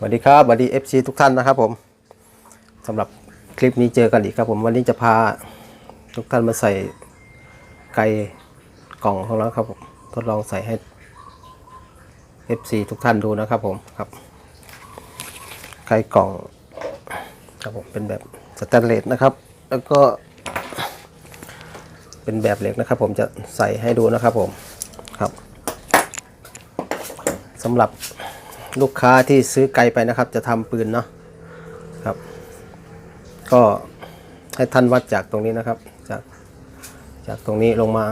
สวัสดีครับสวัสดี FC ทุกท่านนะครับผมสำหรับคลิปนี้เจอกันอีกครับผมวันนี้จะพาทุกท่านมาใส่ไก่กล่องของเราครับผมทดลองใส่ให้ FC ทุกท่านดูนะครับผมครับไก่กล่องครับผมเป็นแบบสแตนเลสนะครับ แล้วก็ เป็นแบบเหล็กนะครับ ผมจะใส่ให้ดูนะครับผมครับสำหรับ ลูกค้าที่ซื้อไก่ไปนะครับ จะทำปืนเนาะครับ ก็ให้ท่านวัดจากตรงนี้นะครับ จากจากตรงนี้ลงมา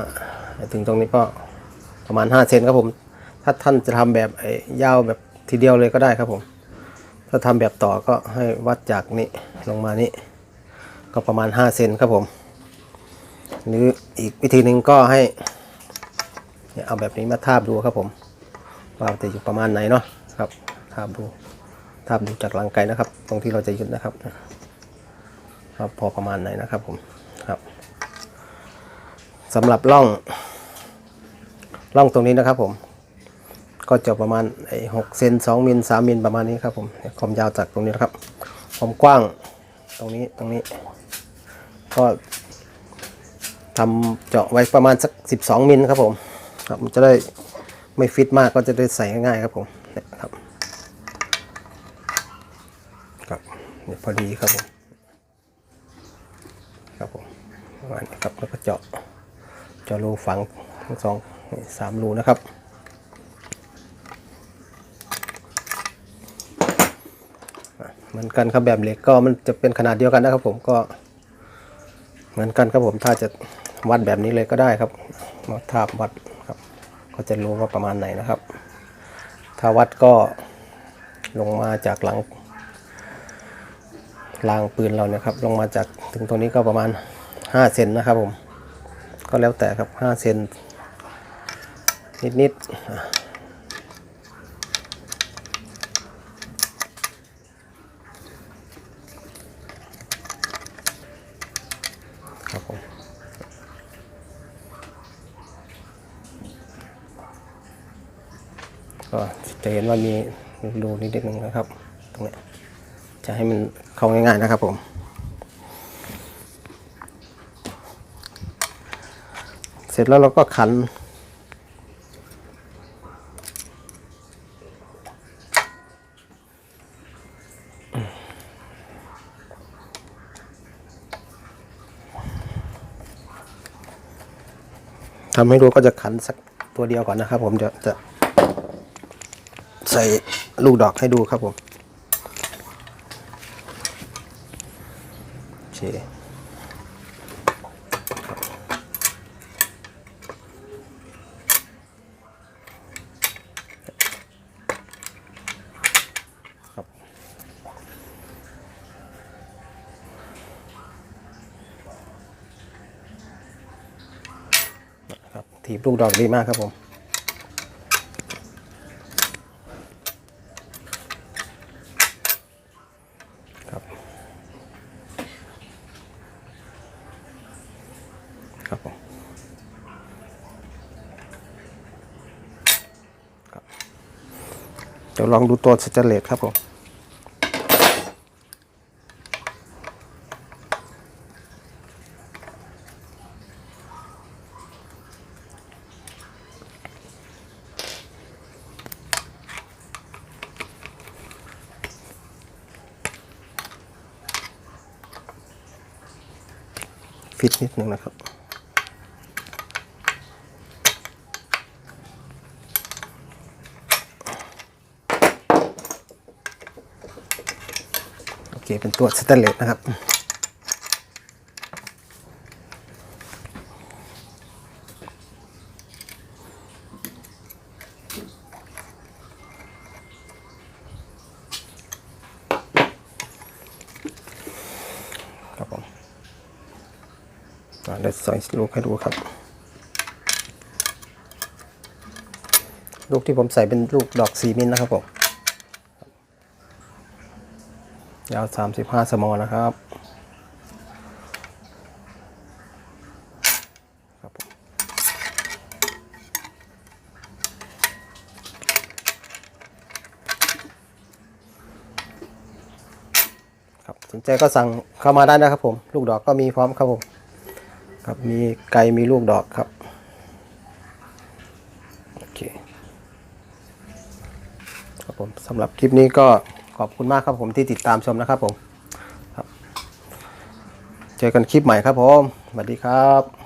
ถึงตรงนี้ก็ประมาณ 5 เซนครับผม ถ้าท่านจะทำแบบไอ้ยาวแบบทีเดียวเลยก็ได้ครับผม ถ้าทำแบบต่อก็ให้วัดจากนี้ลงมานี้ ก็ประมาณ 5 เซนครับผม หรืออีกวิธีหนึ่งก็ให้เอาแบบนี้มาทาบดูครับผมว่าจะอยู่ประมาณไหนเนาะ ครับทาบดูทาบดูจากหลังไกลนะครับ ตรงที่เราจะยึดนะครับ ครับพอประมาณไหนนะครับผมครับสำหรับร่องร่องตรงนี้นะครับผมก็จะประมาณไอ้หกเซนสองมิลสามมิลประมาณนี้ครับผมความยาวจากตรงนี้นะครับความกว้างตรงนี้ตรงนี้ ก็ทำเจาะไว้ประมาณสัก 12 มิลครับผมครับมันจะได้ไม่ฟิตมากก็จะได้ใส่ง่ายๆครับผม นี่ยครับครับเนี่ยพอดีครับผมครับผมประมาณนี้ครับแล้วก็เจาะเจาะรูฝังทั้งสองสามรูนะครับเหมือนกันครับแบบเหล็กก็มันจะเป็นขนาดเดียวกันนะครับ ผมก็เหมือนกันครับผมถ้าจะวัดแบบนี้เลยก็ได้ครับมาทาบวัดครับ ก็จะรู้ว่าประมาณไหนนะครับ ถาวัดก็ลงมาจากหลังรางปืนเราเนี่ยครับ ลงมาจากถึงตรงนี้ก็ประมาณ 5 เซนนะครับผม ก็แล้วแต่ครับ 5 เซนนิดๆอะครับผม ก็จะเห็นว่ามีรูนิดนึงนะครับ ตรงนี้จะให้มันเข้าง่ายๆนะครับผม เสร็จแล้วเราก็ขัน ทำให้ดูก็จะขันสักตัวเดียวก่อนนะครับผมจะจะ ส่ลูกดอกให้ดูครับผมโอเคครับครับถีบลูกดอกดีมากครับผม ครับผมเดี๋ยวลองดูตัวสแตนเลสครับผมฟิตนิดนึงนะครับ เคเป็นตัวสแตนเลสนะครับครับผมอ่าเดี๋ยวใส่ลูกให้ดูครับ ลูกที่ผมใส่เป็นลูกดอกสีมิลนะครับผม ยาว 35 สมอนะครับครับสนใจก็สั่งเข้ามาได้นะครับผม ลูกดอกก็มีพร้อมครับผม ครับมีไก่มีลูกดอกครับ โอเค ครับผมสำหรับคลิปนี้ก็ ขอบคุณมากครับผมที่ติดตามชมนะครับผมเจอกันคลิปใหม่ครับผมสวัสดีครับ